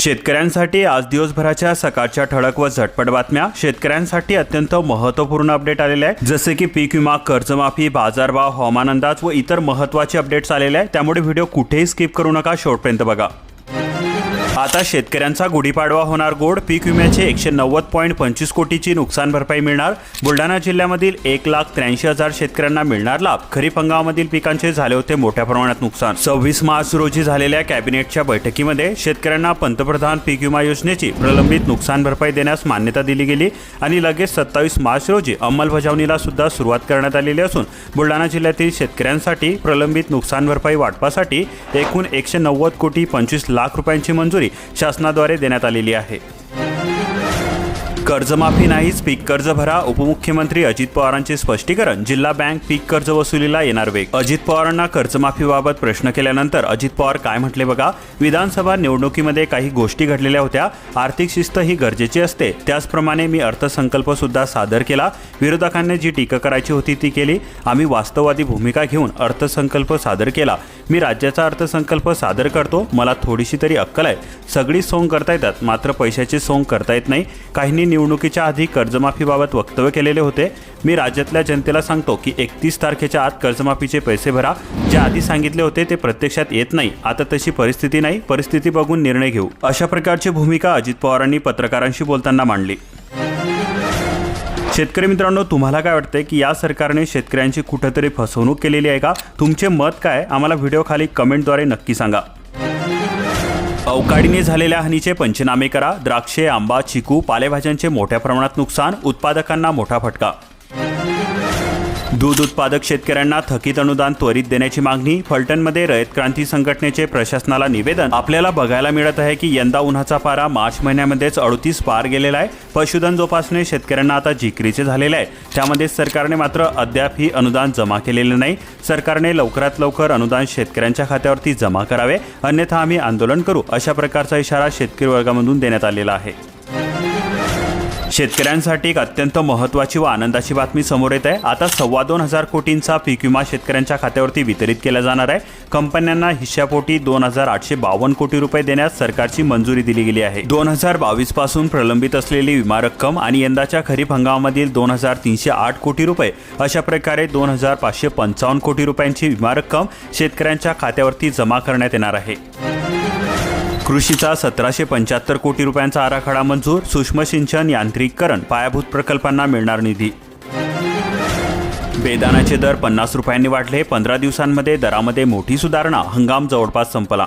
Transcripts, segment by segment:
शेतकऱ्यांसाठी आज दिवसभराच्या सकाळच्या ठळक व झटपट बातम्या. शेतकऱ्यांसाठी अत्यंत महत्त्वपूर्ण अपडेट आलेले आहे. जसे की पीक विमा कर्जमाफी बाजारभाव हवामान अंदाज व इतर महत्त्वाचे अपडेट्स आलेले आहे. त्यामुळे व्हिडिओ कुठेही स्किप करू नका. शेवटपर्यंत बघा. आता शेतकऱ्यांचा गुढीपाडवा होणार गोड. पीक विम्याचे एकशे नव्वद पॉईंट पंचवीस कोटीची नुकसान भरपाई मिळणार. बुलढाणा जिल्ह्यामधील एक लाख त्र्याऐंशी हजार शेतकऱ्यांना मिळणार लाभ. खरीप हंगामामधील पिकांचे झाले होते मोठ्या प्रमाणात नुकसान. सव्वीस मार्च रोजी झालेल्या कॅबिनेटच्या बैठकीमध्ये शेतकऱ्यांना पंतप्रधान पीक विमा योजनेची प्रलंबित नुकसान भरपाई देण्यास मान्यता दिली गेली आणि लगेच सत्तावीस मार्च रोजी अंमलबजावणीला सुद्धा सुरुवात करण्यात आलेली असून बुलढाणा जिल्ह्यातील शेतकऱ्यांसाठी प्रलंबित नुकसान भरपाई वाटपासाठी एकूण एकशे नव्वद कोटी पंचवीस लाख रुपयांची मंजुरी. शासनाद्वारे देण्यात आलेली आहे. कर्जमाफी नाहीच पीक कर्ज भरा. उपमुख्यमंत्री अजित पवारांचे स्पष्टीकरण. जिल्हा बँक पीक कर्ज वसुलीला येणार वेग. अजित पवारांना कर्जमाफीबाबत प्रश्न केल्यानंतर अजित पवार काय म्हटले बघा? विधानसभा निवडणुकीमध्ये काही गोष्टी घडलेल्या होत्या. आर्थिक शिस्त ही गरजेची असते. त्याचप्रमाणे मी अर्थसंकल्प सुद्धा सादर केला. विरोधकांनी जी टीका करायची होती ती केली. आम्ही वास्तववादी भूमिका घेऊन अर्थसंकल्प सादर केला. मी राज्याचा अर्थसंकल्प सादर करतो. मला थोडीशी तरी अक्कल आहे. सगळी सोंग करता येतात. मात्र पैशाची सोंग करता येत नाही. काहींनी निवडणुकीच्या आधी कर्जमाफीबाबत वक्तव्य केलेले होते. मी राज्यातल्या जनतेला सांगतो की एकतीस तारखेच्या आत कर्जमाफीचे पैसे भरा. जे आधी सांगितले होते ते प्रत्यक्षात येत नाही. आता तशी परिस्थिती नाही. परिस्थिती बघून निर्णय घेऊ. अशा प्रकारची भूमिका अजित पवारांनी पत्रकारांशी बोलताना मांडली. शेतकरी मित्रांनो तुम्हाला काय वाटतंय की या सरकारने शेतकऱ्यांची कुठंतरी फसवणूक केलेली आहे का? तुमचे मत काय? आम्हाला व्हिडिओ खाली कमेंटद्वारे नक्की सांगा. अवकाळीने झालेल्या हानीचे पंचनामे करा द्राक्षे आंबा चिकू पालेभाज्यांचे मोठ्या प्रमाणात नुकसान उत्पादकांना मोठा फटका. दूध उत्पादक शेतकऱ्यांना थकीत अनुदान त्वरित देण्याची मागणी फलटणमध्ये रयत क्रांती संघटनेचे प्रशासनाला निवेदन. आपल्याला बघायला मिळत आहे की यंदा उन्हाचा पारा मार्च महिन्यामध्येच अडतीस पार गेलेला आहे. पशुधन जोपासणे शेतकऱ्यांना आता जिकरीचे झालेले आहे. त्यामध्ये सरकारने मात्र अद्याप ही अनुदान जमा केलेले नाही. सरकारने लवकरात लवकर अनुदान शेतकऱ्यांच्या खात्यावरती जमा करावे. अन्यथा आम्ही आंदोलन करू. अशा प्रकारचा इशारा शेतकरी वर्गामधून देण्यात आलेला आहे. शेतकऱ्यांसाठी एक अत्यंत महत्त्वाची व आनंदाची बातमी समोर येत आहे. आता सव्वा दोन हजार कोटींचा पीक विमा शेतकऱ्यांच्या खात्यावरती वितरित केला जाणार आहे. कंपन्यांना हिश्श्यापोटी दोन हजार आठशे बावन्न कोटी रुपये देण्यास सरकारची मंजुरी दिली गेली आहे. दोन हजार बावीसपासून प्रलंबित असलेली विमा रक्कम आणि यंदाच्या खरीप हंगामामधील दोन हजार तीनशे आठ कोटी रुपये अशा प्रकारे दोन हजार पाचशे पंचावन्न कोटी रुपयांची विमा रक्कम शेतकऱ्यांच्या खात्यावरती जमा करण्यात येणार आहे. कृषीचा सतराशे पंच्याहत्तर कोटी रुपयांचा आराखडा मंजूर सूक्ष्म सिंचन यांत्रिकीकरण पायाभूत प्रकल्पांना मिळणार निधी. बेदानाचे दर पन्नास रुपयांनी वाढले पंधरा दिवसांमध्ये दरामध्ये मोठी सुधारणा हंगाम जवळपास संपला.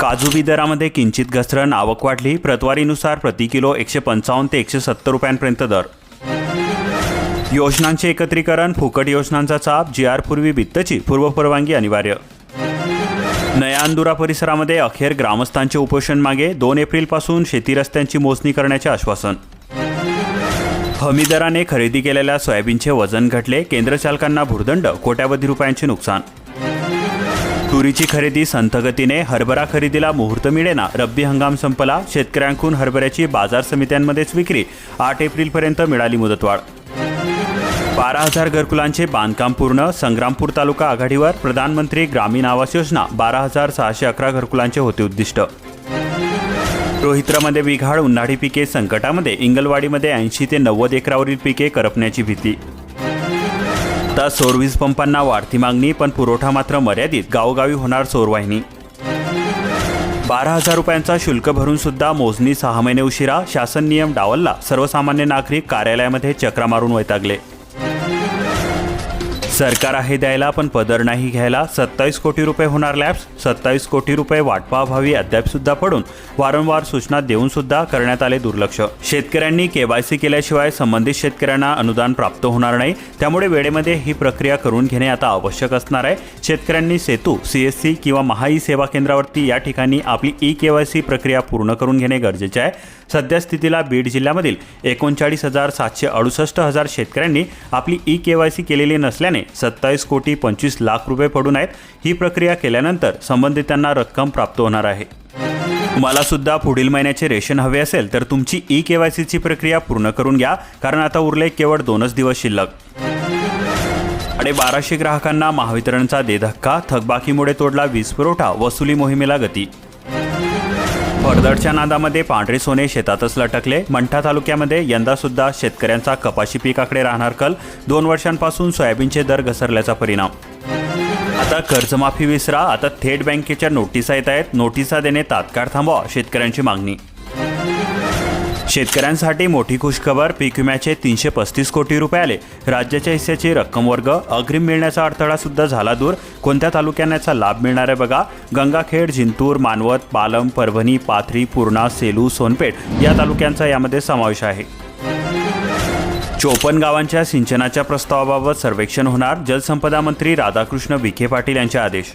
काजू बी दरामध्ये किंचित घसरण आवक वाढली प्रतवारीनुसार प्रति किलो एकशे पंचावन्न ते एकशे सत्तर रुपयांपर्यंत दर. योजनांचे एकत्रीकरण फुकट योजनांचा चाप जी आर पूर्वी वित्तची पूर्वपरवानगी अनिवार्य. नया अंदुरा परिसरामध्ये अखेर ग्रामस्थांचे उपोषण मागे दोन एप्रिलपासून शेती रस्त्यांची मोजणी करण्याचे आश्वासन. हमी दराने खरेदी केलेल्या सोयाबीनचे वजन घटले केंद्र चालकांना भुर्दंड कोट्यावधी रुपयांचे नुकसान. तुरीची खरेदी संथगतीने हरभरा खरेदीला मुहूर्त मिळेना रब्बी हंगाम संपला शेतकऱ्यांकडून हरभऱ्याची बाजार समित्यांमध्येच विक्री आठ एप्रिलपर्यंत मिळाली मुदतवाढ. बारा हजार घरकुलांचे बांधकाम पूर्ण संग्रामपूर तालुका आघाडीवर प्रधानमंत्री ग्रामीण आवास योजना बारा हजार सहाशे अकरा घरकुलांचे होते उद्दिष्ट. रोहित्रामध्ये बिघाड उन्हाळी पिके संकटामध्ये इंगलवाडीमध्ये ऐंशी ते नव्वद एकरावरील पिके करपण्याची भीती. आता सौरवीज पंपांना वाढती मागणी पण पुरवठा मात्र मर्यादित गावोगावी होणार सौरवाहिनी. बारा हजार रुपयांचा शुल्क भरून सुद्धा मोजणी सहा महिने उशिरा शासन नियम डावलला सर्वसामान्य नागरिक कार्यालयामध्ये चक्रा मारून वैतागले. सरकार आहे द्यायला पण पदर नाही घ्यायला. सत्तावीस कोटी रुपये होणार लॅब्स सत्तावीस कोटी रुपये वाटपाअभावी अद्याप सुद्धा पडून वारंवार सूचना देऊन सुद्धा करण्यात आले दुर्लक्ष. शेतकऱ्यांनी केवायसी केल्याशिवाय संबंधित शेतकऱ्यांना अनुदान प्राप्त होणार नाही. त्यामुळे वेळेमध्ये ही प्रक्रिया करून घेणे आता आवश्यक असणार आहे. शेतकऱ्यांनी सेतू सीएससी किंवा महाई सेवा केंद्रावरती या ठिकाणी आपली ई केवायसी प्रक्रिया पूर्ण करून घेणे गरजेचे आहे. सध्या स्थितीला बीड जिल्ह्यामधील एकोणचाळीस हजार सातशे अडुसष्ट हजार शेतकऱ्यांनी आपली ई के वाय सी केलेली नसल्याने सत्तावीस कोटी पंचवीस लाख रुपये पडून आहेत. ही प्रक्रिया केल्यानंतर संबंधितांना रक्कम प्राप्त होणार आहे. तुम्हाला सुद्धा पुढील महिन्याचे रेशन हवे असेल तर तुमची ई के वाय सीची प्रक्रिया पूर्ण करून घ्या कारण आता उरले केवळ दोनच दिवस शिल्लक. साडे बाराशे ग्राहकांना महावितरणचा देधक्का थकबाकीमुळे तोडला वीज पुरवठा वसुली मोहिमेला गती. फरदडच्या नादामध्ये पांढरे सोने शेतातच लटकले. मंठा तालुक्यामध्ये यंदा सुद्धा शेतकऱ्यांचा कपाशी पिकाकडे राहणार कल. दोन वर्षांपासून सोयाबीनचे दर घसरल्याचा परिणाम. आता कर्जमाफी विसरा आता थेट बँकेच्या नोटिसा येत आहेत. नोटिसा देणे तात्काळ थांबवा शेतकऱ्यांची मागणी. शेतकऱ्यांसाठी मोठी खुशखबर पीक विम्याचे तीनशे पस्तीस कोटी रुपये आले राज्याच्या हिस्स्याची रक्कम वर्ग अग्रिम मिळण्याचा अडथळा सुद्धा झाला दूर. कोणत्या तालुक्यांना याचा लाभ मिळणार आहे बघा. गंगाखेड जिंतूर मानवत पालम परभणी पाथरी पूर्णा सेलू सोनपेठ या तालुक्यांचा यामध्ये समावेश आहे. चोपन्न गावांच्या सिंचनाच्या प्रस्तावाबाबत सर्वेक्षण होणार. जलसंपदा मंत्री राधाकृष्ण विखे पाटील यांचे आदेश.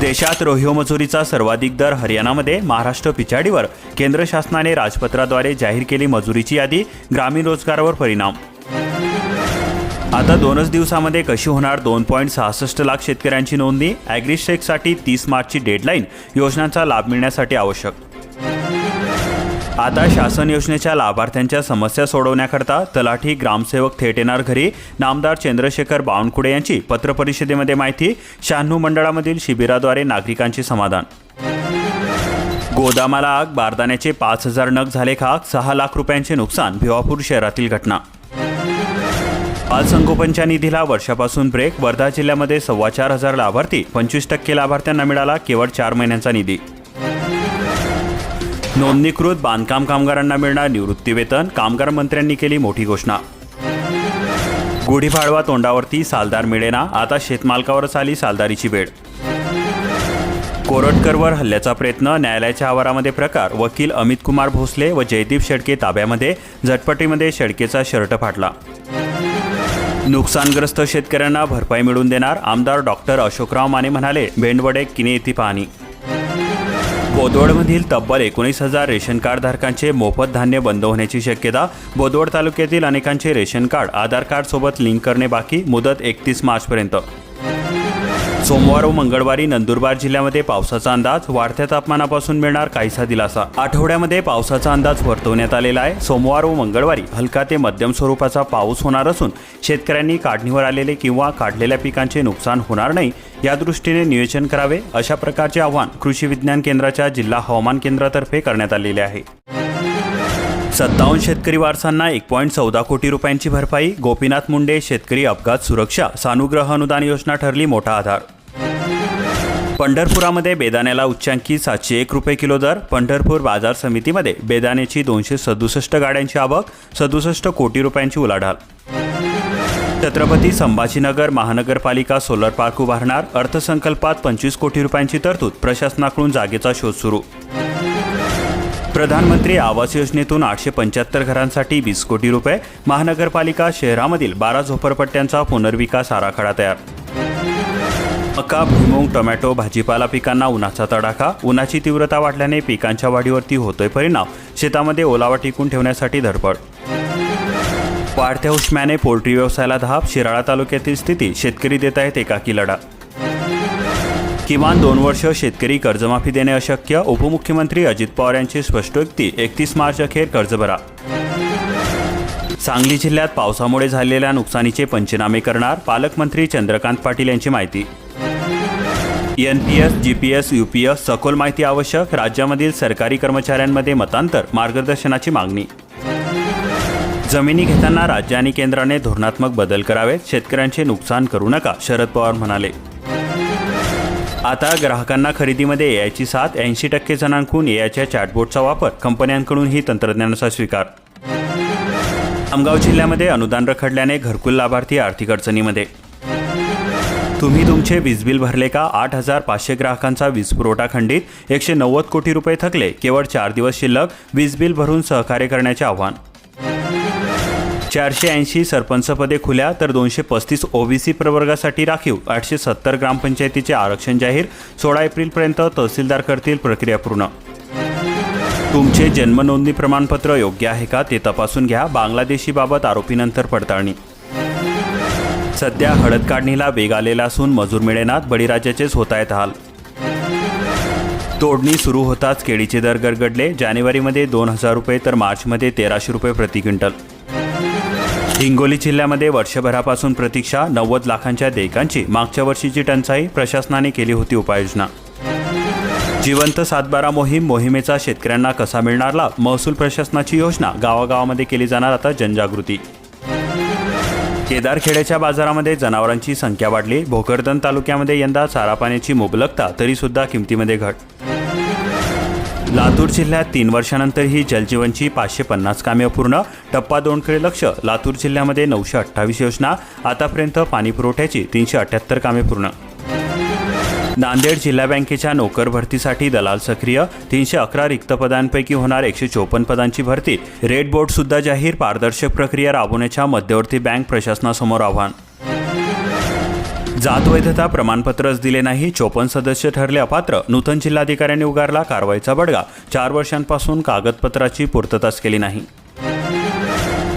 देशात रोहिओमजुरीचा सर्वाधिक दर हरियाणामध्ये महाराष्ट्र पिछाडीवर. केंद्र शासनाने राजपत्राद्वारे जाहीर केली मजुरीची यादी ग्रामीण रोजगारावर परिणाम. आता दोनच दिवसामध्ये कशी होणार दोन पॉईंट सहासष्ट लाख शेतकऱ्यांची नोंदणी? ॲग्रिस्टेकसाठी तीस मार्चची डेडलाईन योजनांचा लाभ मिळण्यासाठी आवश्यक. आता शासन योजनेच्या लाभार्थ्यांच्या समस्या सोडवण्याकरता तलाठी ग्रामसेवक थेट येणार घरी. नामदार चंद्रशेखर बावनकुळे यांची पत्रपरिषदेमध्ये माहिती. शहाण्णव मंडळामधील शिबिराद्वारे नागरिकांचे समाधान. गोदामाला आग बारदाण्याचे पाच हजार नग झाले खाक सहा लाख रुपयांचे नुकसान भिवापूर शहरातील घटना. बालसंगोपनच्या निधीला वर्षापासून ब्रेक वर्धा जिल्ह्यामध्ये सव्वा चार हजार लाभार्थी पंचवीस टक्के लाभार्थ्यांना मिळाला केवळ चार महिन्यांचा निधी. नोंदणीकृत बांधकाम कामगारांना मिळणार निवृत्तीवेतन. कामगार मंत्र्यांनी केली मोठी घोषणा. गुढीपाडवा तोंडावरती सालदार मिळेना आता शेतमालकावरच आली सालदारीची वेळ कोरटकरवर हल्ल्याचा प्रयत्न न्यायालयाच्या आवारामध्ये प्रकार वकील अमित कुमार भोसले व जयदीप शेडके ताब्यामध्ये झटपटीमध्ये शेडकेचा शर्ट फाटला. नुकसानग्रस्त शेतकऱ्यांना भरपाई मिळवून देणार आमदार डॉक्टर अशोकराव माने म्हणाले भेंडवडे किने येथे पाहणी. बोदवडमधील तब्बल एकोणीस हजार रेशन कार्ड धारकांचे मोफत धान्य बंद होण्याची शक्यता बोदवड तालुक्यातील अनेकांचे रेशन कार्ड आधार कार्ड सोबत लिंक करणे बाकी मुदत एकतीस मार्चपर्यंत. सोमवार व मंगळवारी नंदुरबार जिल्ह्यामध्ये पावसाचा अंदाज वाढत्या तापमानापासून मिळणार काहीसा दिलासा. आठवड्यामध्ये पावसाचा अंदाज वर्तवण्यात आलेला आहे. सोमवार व मंगळवारी हलका ते मध्यम स्वरूपाचा पाऊस होणार असून शेतकऱ्यांनी काढणीवर आलेले किंवा काढलेल्या पिकांचे नुकसान होणार नाही या दृष्टीने नियोजन करावे अशा प्रकारचे आव्हान कृषी विज्ञान केंद्राच्या जिल्हा हवामान केंद्रातर्फे करण्यात आलेले आहे. सत्तावन्न शेतकरी वारसांना एक पॉईंट चौदा कोटी रुपयांची भरपाई. गोपीनाथ मुंडे शेतकरी अपघात सुरक्षा सानुग्रह अनुदान योजना ठरली मोठा आधार. पंढरपुरामध्ये बेदाण्याला उच्चांकी सातशे एक रुपये किलो दर पंढरपूर बाजार समितीमध्ये बेदाण्याची दोनशे सदुसष्ट गाड्यांची आवक सदुसष्ट कोटी रुपयांची उलाढाल. छत्रपती संभाजीनगर महानगरपालिका सोलर पार्क उभारणार अर्थसंकल्पात पंचवीस कोटी रुपयांची तरतूद प्रशासनाकडून जागेचा शोध सुरू. प्रधानमंत्री आवास योजनेतून आठशे पंच्याहत्तर घरांसाठी वीस कोटी रुपये महानगरपालिका शहरामधील बारा झोपडपट्ट्यांचा पुनर्विकास आराखडा तयार. मका भुईमुंग टोमॅटो भाजीपाला पिकांना उन्हाचा तडाखा उन्हाची तीव्रता वाढल्याने पिकांच्या वाढीवरती होतोय परिणाम शेतामध्ये ओलावा टिकून ठेवण्यासाठी धडपड. वाढत्या उष्म्याने पोल्ट्री व्यवसायाला धाप शिराळा तालुक्यातील स्थिती शेतकरी देत आहेत एकाकी लढा. किमान दोन वर्ष शेतकरी कर्जमाफी देणे अशक्य उपमुख्यमंत्री अजित पवार यांची स्पष्टोक्ती एकतीस मार्च अखेर कर्ज भरा. सांगली जिल्ह्यात पावसामुळे झालेल्या नुकसानीचे पंचनामे करणार पालकमंत्री चंद्रकांत पाटील यांची माहिती. N P S G P S U P S सखोल माहिती आवश्यक राज्यामधील सरकारी कर्मचाऱ्यांमध्ये मतांतर मार्गदर्शनाची मागणी. जमिनी घेताना राज्य आणि केंद्राने धोरणात्मक बदल करावेत शेतकऱ्यांचे नुकसान करू नका शरद पवार म्हणाले. आता ग्राहकांना खरेदीमध्ये एआयची साथ ऐंशी टक्के जणांकडून एआयच्या चॅटबोटचा वापर कंपन्यांकडूनही तंत्रज्ञानाचा स्वीकार. आमगाव जिल्ह्यामध्ये अनुदान रखडल्याने घरकुल लाभार्थी आर्थिक अडचणीमध्ये. तुम्ही तुमचे वीज बिल भरले का? आठ हजार पाचशे ग्राहकांचा वीज पुरवठा खंडित एकशे नव्वद कोटी रुपये थकले केवळ चार दिवस शिल्लक वीज बिल भरून सहकार्य करण्याचे आव्हान. चारशे ऐंशी सरपंचपदे खुल्या तर दोनशे पस्तीस ओबीसी प्रवर्गासाठी राखीव. आठशे सत्तर ग्रामपंचायतीचे आरक्षण जाहीर. सोळा एप्रिलपर्यंत तहसीलदार करतील प्रक्रिया पूर्ण. तुमचे जन्मनोंदणी प्रमाणपत्र योग्य आहे का ते तपासून घ्या. बांगलादेशीबाबत आरोपीनंतर पडताळणी. सध्या हळद काढणीला वेग आलेला असून मजूर मिळेनात. बळीराजाचेच होत आहेत हाल. तोडणी सुरू होताच केळीचे दर गडगडले. जानेवारीमध्ये दोन हजार रुपये तर मार्चमध्ये तेराशे रुपये प्रति क्विंटल. हिंगोली जिल्ह्यामध्ये वर्षभरापासून प्रतीक्षा नव्वद लाखांच्या देयकांची मागच्या वर्षीची टंचाई प्रशासनाने केली होती उपाययोजना. जिवंत सातबारा मोहीम मोहिमेचा शेतकऱ्यांना कसा मिळणार लाभ महसूल प्रशासनाची योजना गावागावामध्ये केली जाणार आता जनजागृती. केदारखेड्याच्या बाजारामध्ये जनावरांची संख्या वाढली. भोकरदन तालुक्यामध्ये यंदा चारा पाण्याची मुबलकता तरी सुद्धा किमतीमध्ये घट. लातूर जिल्ह्यात तीन वर्षानंतरही जलजीवनची पाचशे पन्नास कामे अपूर्ण टप्पा दोनकडे लक्ष लातूर जिल्ह्यामध्ये नऊशे अठ्ठावीस योजना आतापर्यंत पाणी पुरवठ्याची तीनशे अठ्याहत्तर कामे पूर्ण. नांदेड जिल्हा बँकेच्या नोकर भरतीसाठी दलाल सक्रिय तीनशे अकरा रिक्त पदांपैकी होणार एकशे चोपन्न पदांची भरती रेड बोर्ड सुद्धा जाहीर पारदर्शक प्रक्रिया राबवण्याच्या मध्यवर्ती बँक प्रशासनासमोर आव्हान. जात वैधता प्रमाणपत्रच दिले नाही चोपन्न सदस्य ठरले अपात्र. नूतन जिल्हाधिकाऱ्यांनी उगारला कारवाईचा बडगा. चार वर्षांपासून कागदपत्राची पूर्तताच केली नाही.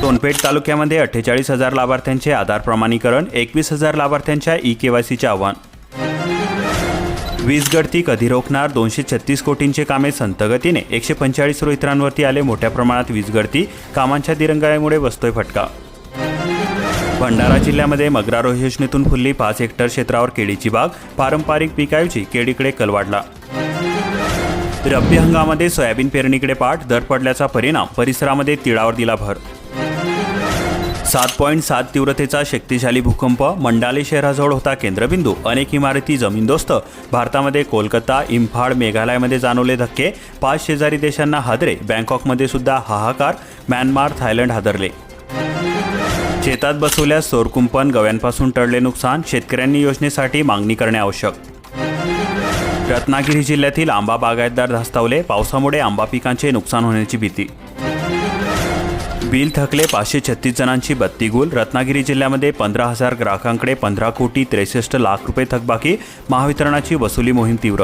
सोनपेठ तालुक्यामध्ये अठ्ठेचाळीस हजार लाभार्थ्यांचे आधार प्रमाणीकरण एकवीस हजार लाभार्थ्यांच्या ई केवायसीचे आव्हान. वीज गळती कधी रोखणार? दोनशे छत्तीस कोटींचे कामे संथगतीने. एकशे पंचेचाळीस रोहित्रांवरती आले मोठ्या प्रमाणात वीज गळती. कामांच्या दिरंगाईमुळे बसतोय फटका. भंडारा जिल्ह्यामध्ये मग्रारो योजनेतून फुलली पाच हेक्टर क्षेत्रावर केळीची बाग. पारंपरिक पिकाऐवजी केळीकडे कल वाढला. रब्बी हंगामामध्ये सोयाबीन पेरणीकडे पाठ. दर पडल्याचा परिणाम परिसरामध्ये तिळावर दिला भर. सात पॉईंट सात तीव्रतेचा शक्तिशाली भूकंप. मंडाले शहराजवळ होता केंद्रबिंदू. अनेक इमारती जमीनदोस्त. भारतामध्ये कोलकाता इम्फाळ मेघालयमध्ये जाणवले धक्के. पाच शेजारी देशांना हादरे. बँकॉकमध्ये सुद्धा हाहाकार. म्यानमार थायलंड हादरले. शेतात बसवल्यास सोरकुंपण गव्यांपासून टळले नुकसान शेतकऱ्यांनी योजनेसाठी मागणी करणे आवश्यक. रत्नागिरी जिल्ह्यातील आंबा बागायतदार धास्तावले पावसामुळे आंबा पिकांचे नुकसान होण्याची भीती. बिल थकले पाचशे छत्तीस जणांची बत्ती गुल रत्नागिरी जिल्ह्यामध्ये पंधरा हजार ग्राहकांकडे पंधरा कोटी त्रेसष्ट लाख रुपये थकबाकी महावितरणाची वसुली मोहीम तीव्र.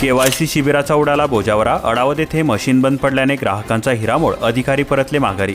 केवायसी शिबिराचा उडाला बोजावरा अडावत येथे मशीन बंद पडल्याने ग्राहकांचा हिरामोड अधिकारी परतले माघारी.